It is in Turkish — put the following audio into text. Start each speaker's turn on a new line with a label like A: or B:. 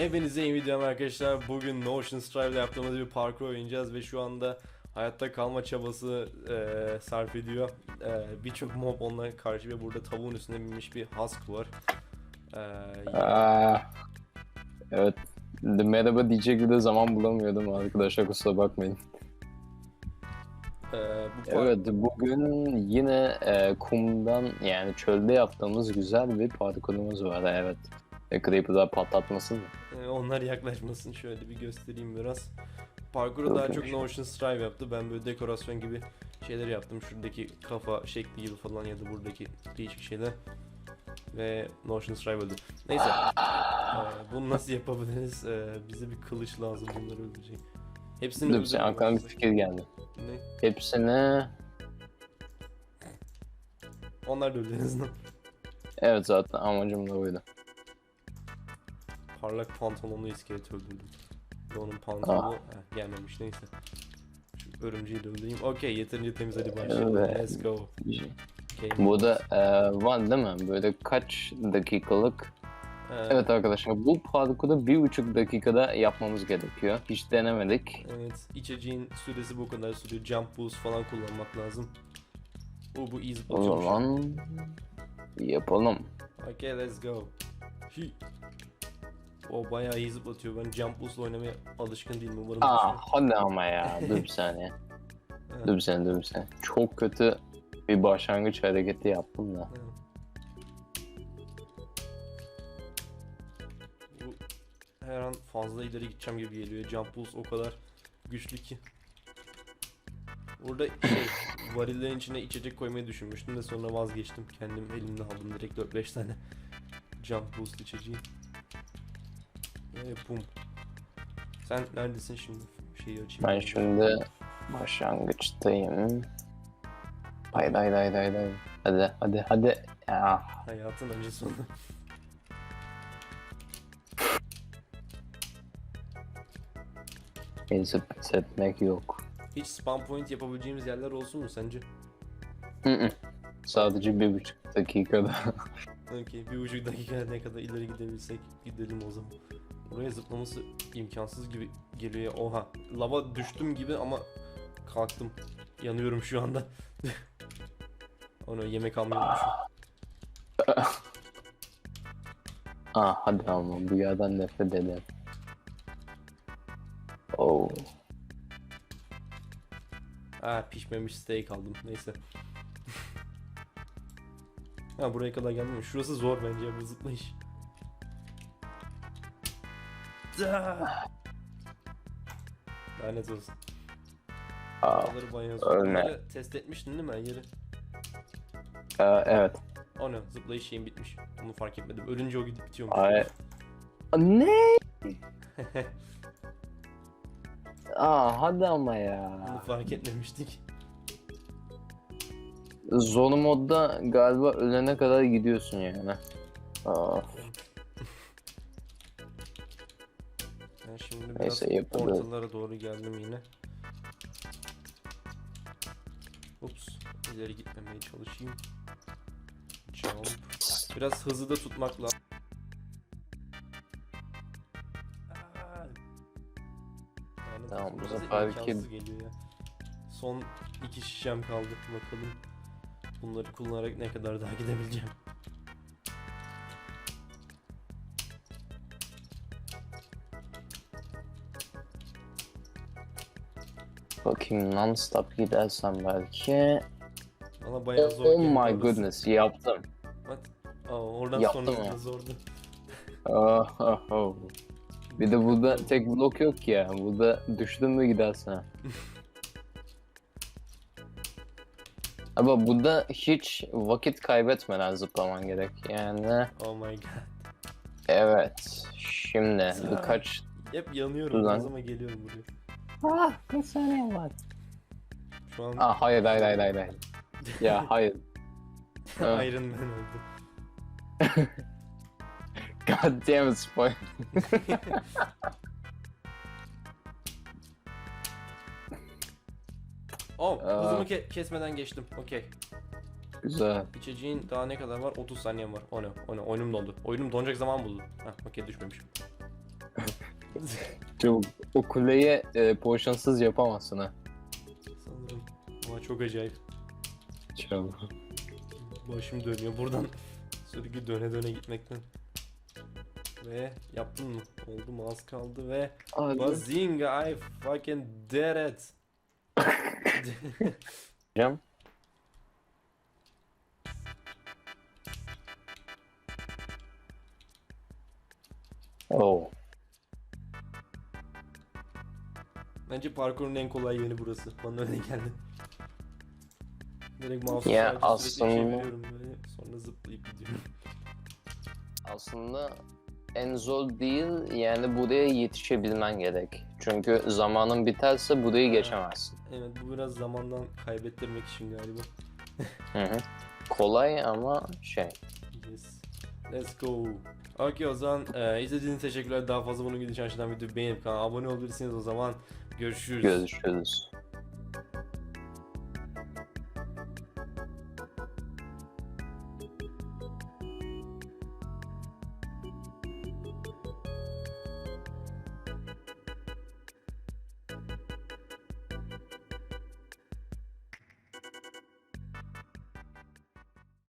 A: Hepinize iyi videom arkadaşlar. Bugün Notion Strive'da yaptığımız bir parkur oynayacağız ve şu anda hayatta kalma çabası e, sarf ediyor. E, Birçok mob onunla karşı ve burada tavuğun üstünde binmiş bir husk var. E,
B: Aa, evet. De merhaba diyecek de zaman bulamıyordum arkadaşlar kusura bakmayın.
A: e, bu
B: Evet bugün yine e, kumdan yani çölde yaptığımız güzel bir parkurumuz var evet. E, Creeper'lar patlatmasın mı?
A: e, onlar yaklaşmasın şöyle bir göstereyim biraz. Parkuru daha çok. Notion Strive yaptı. Ben böyle dekorasyon gibi şeyler yaptım. Şuradaki kafa şekli gibi falan ya da buradaki değişik şeyler. Ve Notion Strive öldü. Neyse. Ee, bunu nasıl yapabiliriz? Ee, bize bir kılıç lazım bunları öldürecek. Hepsini
B: Dur bir şey, aklıma bir fikir geldi.
A: Ne?
B: Hepsini
A: Onlar da öldü en azından.
B: evet zaten amacım da buydu.
A: Parlak pantolonlu iskelet öldürdüm. Ve onun pantolonu Heh, gelmemiş neyse. Şu örümceği de öldüreyim. Okey yeterince temiz hadi başlayalım.
B: Evet.
A: Let's go. Okay.
B: Bu da e, var değil mi? Böyle kaç dakikalık?
A: Ee,
B: Evet arkadaşlar bu parkuru bir buçuk dakikada yapmamız gerekiyor. Hiç denemedik.
A: Evet, içeceğin süresi bu kadar sürüyor. Jump boost falan kullanmak lazım. Bu bu easy
B: O zaman yapalım.
A: Okay, let's go. Hi. O bayağı iyi zıplatıyor. Ben jump boost'la oynamaya alışkın değilim. Umarım
B: Aa hadi ama ya. Dur bir saniye.
A: Ha,
B: dur bir saniye dur bir saniye. Çok kötü bir başlangıç hareketi yaptım da.
A: Bu her an fazla ileri gideceğim gibi geliyor. Jump boost o kadar güçlü ki. Burada şey, varillerin içine içecek koymayı düşünmüştüm de sonra vazgeçtim. Kendim elimle aldım direkt 4-5 tane jump boost içeceği. Bum. Sen neredesin şimdi? Şeyi açayım.
B: Ben şimdi başlangıçtayım. Haydi haydi haydi haydi. Hadi hadi hadi. Ya.
A: Hayatın önce sonu.
B: Ezip pes etmek yok.
A: Hiç spawn point yapabileceğimiz yerler olsun mu sence?
B: Hı hı. Sadece bir buçuk dakikada.
A: Okey bir buçuk dakika ne kadar ileri gidebilsek gidelim o zaman. Buraya zıplaması imkansız gibi geliyor. Oha lava düştüm gibi ama kalktım. Yanıyorum şu anda. Onu yemek almayı unutmuşum.
B: Aa hadi ama bu yerden nefret ederim. Oh.
A: Ha pişmemiş steak aldım neyse. ha buraya kadar gelmemiş. Şurası zor bence bu zıplayış. Lanet olsun.
B: Aa,
A: Buraları
B: ölme.
A: Bunları test etmiştin değil mi her yeri?
B: aa, evet.
A: O ne? Zıplayış şeyim bitmiş. Onu fark etmedim. Ölünce o gidip bitiyormuş.
B: Ay. Ne? Aa hadi ama ya.
A: Bunu fark etmemiştik.
B: Zone modda galiba ölene kadar gidiyorsun yani. Aa,
A: Ben şimdi biraz
B: Neyse,
A: ortalara doğru geldim yine. Ups. İleri gitmemeye çalışayım. Jump. Biraz hızlı da tutmak lazım. Yani
B: Tamam, bu
A: tutması imkansız geliyor ya. Son iki şişem kaldı. Bakalım bunları kullanarak ne kadar daha gidebileceğim.
B: Bakayım non-stop gidersem belki.
A: Bana bayağı zor
B: Oh my
A: orası.
B: goodness yaptım.
A: What? Aa, oradan
B: Yaptım
A: sonra
B: ya.
A: zordu.
B: Oh, oh, oh. Bir de burada tek blok yok ya. Burada düştün mü gidersin. ha. Ama burada hiç vakit kaybetmeden zıplaman gerek. Yani
A: Oh my god.
B: evet. Şimdi
A: Sen-
B: birkaç...
A: Hep yanıyorum
B: Ulan.
A: o zaman geliyorum buraya.
B: Ah kaç saniye var?
A: Şu an
B: Ah hayır hayır hayır hayır. hayır. ya hayır. ah.
A: Iron Man oldu.
B: God damn it spoil.
A: Oh
B: Aa.
A: hızımı ke- kesmeden geçtim. Okey.
B: Güzel.
A: İçeceğin daha ne kadar var? 30 saniyem var. O ne? O ne? Oyunum dondu. Oyunum donacak zaman buldu. Hah okey düşmemişim.
B: Çabuk. O kuleyi e, potionsız yapamazsın ha.
A: Sanırım. Ama çok acayip.
B: Çabuk.
A: Başım dönüyor buradan. Sürekli döne döne gitmekten. Ve yaptın mı? Oldu mu? Az kaldı ve
B: Abi.
A: Bazinga I fucking did it.
B: Hocam. Oo.
A: Bence parkurun en kolay yeri burası. Bana öyle geldi. Direkt mouse'u
B: Ya
A: sadece sürekli
B: aslında-
A: çeviriyorum böyle sonra zıplayıp gidiyorum.
B: Aslında en zor değil yani buraya yetişebilmen gerek. Çünkü zamanın biterse burayı geçemezsin.
A: Evet bu biraz zamandan kaybettirmek için galiba.
B: Hı hı. Kolay ama şey.
A: Yes. Let's go. Okey o zaman e, izlediğiniz için teşekkürler. Daha fazla bunun gibi çalışan videoyu beğenip kanala abone olabilirsiniz o zaman. Görüşürüz.
B: Görüşürüz.